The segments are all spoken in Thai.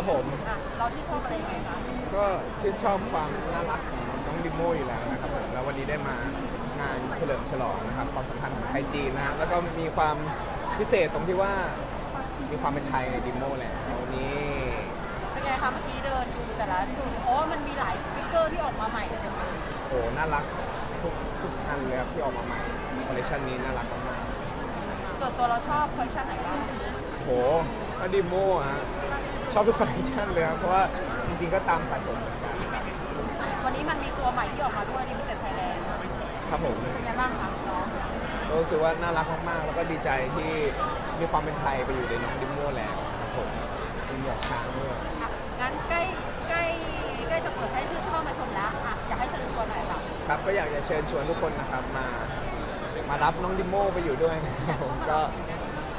ครับผม อะเราชื่นชอบอะไรยังไงคะก็ชื่นชอบความน่ารักของน้องดิโมอยู่แล้วนะครับผมแล้ววันนี้ได้มางานเฉลิมฉลองนะครับความสัมพันธ์ของไทยจีนนะฮะแล้วก็มีความพิเศษตรงที่ว่ามีความเป็นไทยในดิโมแหละวันนี้ เป็นไงคะเมื่อกี้เดินดูแต่ละดูเพราะว่ามันมีหลายฟิกเกอร์ที่ออกมาใหม่เลยนะคะโหน่ารักทุกทุกอันเลยครับที่ออกมาใหม่คอลเลคชันนี้น่ารักมากส่วนตัวเราชอบคอลเลคชันไหนบ้างๆโหก็ดิโมฮะ ชอบทุกคอลเลคชันเลยครับเพราะว่าจริงๆก็ตามสะสมเหมือนกันวันนี้มันมีตัวใหม่ที่ออกมาด้วยนี่มีแต่ไทยแลนด์ครับผมเป็นไงบ้างคะน้องรู้สึกว่าน่ารักมากๆ แล้วก็ดีใจที่มีความเป็นไทยไปอยู่ในน้องดิโมแล้วครับผมมีหมวกช้างด้วยอะงั้นใกล้ใกล้ใกล้จะเปิดให้ชื่นเข้ามาชมแล้วอะอยากให้เชิญชวนหน่อยค่ะครับก็อยากจะเชิญชวนทุกคนนะครับมา มารับน้องดิโมไปอยู่ด้วยนะครับผมก็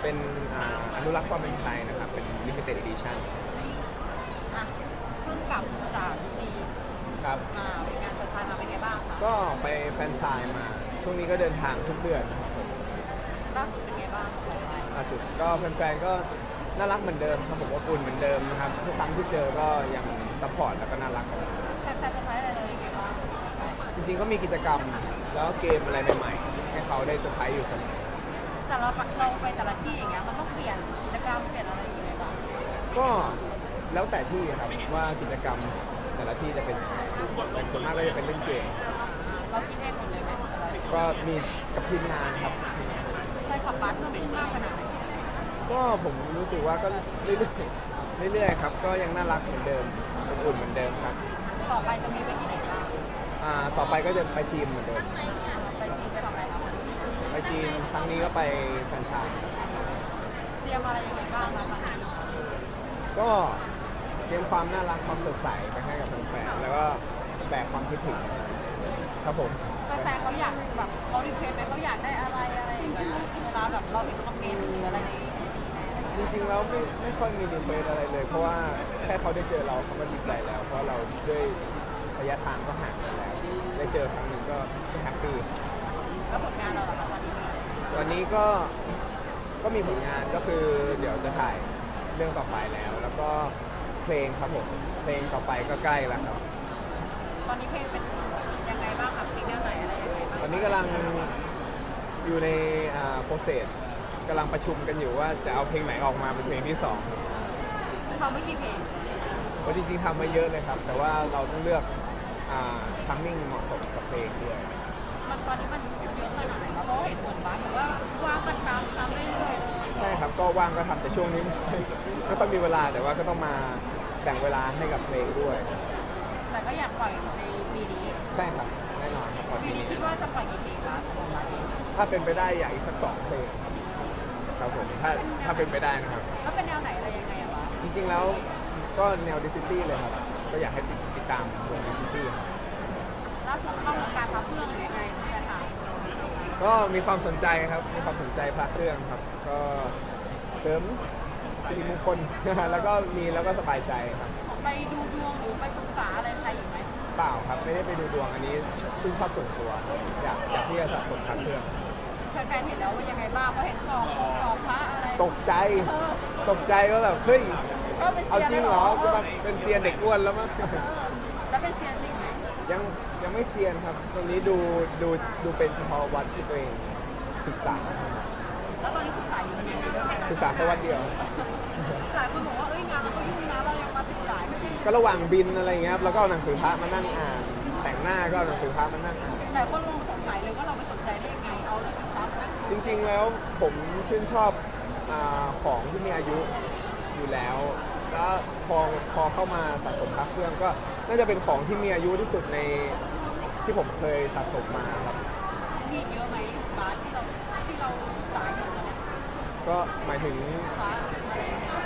เป็นอ่าอนุรักษ์ความเป็นไทยนะครับ เป็น limited edition อะเพิ่งกลับจากดีครับ มาเป็นงานสถานมาเป็นไงบ้างคะก็ไปแฟนซายมา ช่วงนี้ก็เดินทางทุกเดือนครับผมล่าสุดเป็นไงบ้างล่าสุดก็แฟนๆก็น่ารักเหมือนเดิมครับผมอบอุ่นเหมือนเดิมนะครับทุกครั้งที่เจอก็ยังซัพพอร์ตแล้วก็น่ารักกันแฟนๆเซอร์ไพรส์อะไรเลยยังไงบ้างจริงๆก็มีกิจกรรมแล้วก็เกมอะไรใหม่ๆให้เขาได้เซอร์ไพรส์อยู่เสมอ แต่เราเราไปแต่ละที่อย่างเงี้ยมันต้องเปลี่ยนกิจกรรมเปลี่ยนอะไรอย่างเงี้ยบ้างก็แล้วแต่ที่ครับว่ากิจกรรมแต่ละที่จะเป็นยังไงแต่ส่วนมากก็จะเป็นเล่นเกมเราคิดเองหมดเลยไหมอะไรก็มีกับทีมงานครับไปขับบัสเพิ่มขึ้นมากขนาดไหนก็ผมรู้สึกว่าก็เรื่อยๆเรื่อยๆครับ ก็ยังน่ารักเหมือนเดิมอบอุ่นเหมือนเดิมครับ ต่อไปจะมีไปที่ไหนบ้างอ่าต่อไปก็จะไปจีนเหมือนเดิมไปจีนไป จีนครั้งนี้ก็ไปแฟนซายเตรียมอะไรยังไงบ้างคะครั้งนี้ก็เตรียมความน่ารักความสดใสไปให้กับแฟนๆแล้วก็แบกความคิดถึงครับผมแฟนๆเขาอยากแบบเขารีเควสต์ไหมเขาอยากได้อะไรอะไรอย่างเงี้ยเวลาแบบเราเห็นคอมเมนต์หรืออะไรในไอจีในอะไรอย่างจเงี้ยริงๆแล้วไม่ไม่ค่อยมีรีเควสอะไรเลย เพราะว่าแค่เขาได้เจอเราเขาก็ดีใจแล้ว เพราะเราด้วยระยะทางก็ห่างกันแล้วได้เจอครั้งหนึ่งก็แฮปปี้ วันนี้ก็ก็มีผลงานก็คือเดี๋ยวจะถ่ายเรื่องต่อไปแล้ว แล้วก็เพลงครับผมเพลงต่อไปก็ใกล้แล้วครับ ตอนนี้เพลงเป็นยังไงบ้างคะเพลงแนวไหนอะไรยังไงบ้างตอนนี้กำลังอยู่ในโปรเซสกำลังประชุมกันอยู่ว่าจะเอาเพลงไหนออกมาเป็นเพลงที่สองเขาไม่กี่เพลงเพราะจริงๆทำมาเยอะเลยครับ แต่ว่าเราต้องเลือกทัมมิ่งเหมาะสมกับเพลงด้วย มันตอนนี้มันเยอะขนาดไหนคะเพราะว่าเห็นผลบ้านแต่ว่าว่างกันทำทำเรื่อยๆเลยใช่ครับก็ว่างก็ทำแต่ช่วงนี้ไม่ค่อยไม่ค่อยมีเวลาแต่ว่าก็ต้องมาแบ่งเวลาให้กับเพลงด้วย แต่ก็อยากปล่อยในปีนี้ใช่ครับแน่นอนครับวันปีนี้นี้คิดว่าจะปล่อยกี่เพลงคะของเราเองถ้าเป็นไปได้อยากอีกสักสองเพลงครับครับผมถ้าถ้าเป็นไปได้นะครับ แล้วเป็นแนวไหนอะไรยังไงอะวะจริงๆแล้วก็แนวดิสซิตี้เลยครับ ก็อยากให้ติดตามวงดิสซิตี้ครับ ล่าสุดเข้าวงการพับเครื่องหรือยังไงพี่จะถามก็มีความสนใจครับ มีความสนใจพระเครื่องครับ ก็เสริมสิริมงคล แล้วก็มีแล้วก็สบายใจครับไปดูดวงหรือไปปรึกษาอะไรใครอีกไหมเปล่าครับ ไม่ได้ไปดูดวงอันนี้ชชื่นชอบส่วนตัว อยากอยากที่จะสะสมพระเครื่อง แฟนๆเห็นแล้วว่ายังไงบ้างเพราะเห็นกองของกองพระอะไรตกใจ เออตกใจว่าแบบเฮ้ยก็เป็นเอาเซียนจริงเหรอจะมาเป็นเซียนเด็กอ้วนแล้วมั้งเออแล้วเป็นเซียนจริงไหมยัง ยังไม่เซียนครับตรงนี้ดูดูดูเป็นเฉพาะวัดที่ตัวเองศึกษา แล้วตอนนี้ศึกษาอยู่ไหนศึกษาแค่วัดเดียว หลายคนบอกว่า เอ้ยงานเราก็ยุ่งนะเรายังมาศึกษาไม่ใช่ก็ระหว่างบินอะไรอย่างเงี้ยครับแล้วก็เอาหนังสือพระมานั่งอ่าน แต่งหน้าก็เอาหนังสือพระมานั่งอ่าน หลายคนลงสงสัยเลยว่าเราไปสนใจได้ยังไง เอาหนังสือพระมานั่งจริงๆแล้วผมชื่นชอบอาของที่มีอายุอยู่แล้ว แล้วพอพอเข้ามาสะสมพระเครื่องก็น่าจะเป็นของที่มีอายุที่สุดในที่ผมเคยสะสมมาครับ มีเยอะไหมบาสที่เราที่เราศึกษาอยู่เนี่ยก็หมายถึงพระอะไรอย่างเงี้ย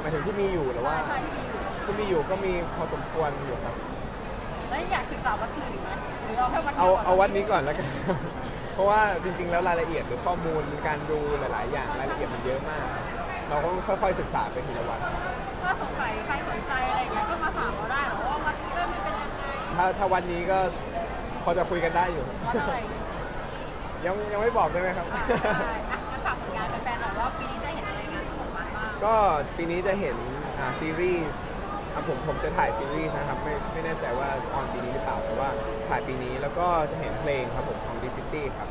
หมายถึงที่มีอยู่หรือว่าใช่ที่มีอยู่ ที่มีอยู่ก็มีพอสมควรอยู่ครับ แล้วอยากศึกษาวัดอื่นอีกไหมหรือเอาแค่วัดเอาดียวก่นเอาวัดนี้ก่อนแล้วกัน เพราะว่าจริง ๆ แล้วรายละเอียดหรือข้อมูลการดูหลาย ๆ อย่างรายละเอียดมันเยอะมาก เราก็ต้องค่อยๆศึกษาไปทีละวัน ถ้าสงสัยใครสนใจอะไรอย่างเงี้ยก็มาถามเราได้เหรอว่าวัดนี้เออมันเป็นยังไงถ้าถ้าวันนี้ก็พอจะคุยกันได้อยู่ วัดอะไรยังยังไม่บอกได้ไหมครับ อ่าได้อะงั้นฝากผลงานแฟนๆหน่อยว่าปีนี้จะเห็นอะไรงานของมันบ้างก็ปีนี้จะเห็นอ่าซีรีส์อะผมผมจะถ่ายซีรีส์นะครับ ไม่ไม่แน่ใจว่าออนปีนี้หรือเปล่าแต่ว่าถ่ายปีนี้แล้วก็จะเห็นเพลงครับผมของดิซิตี้ครับ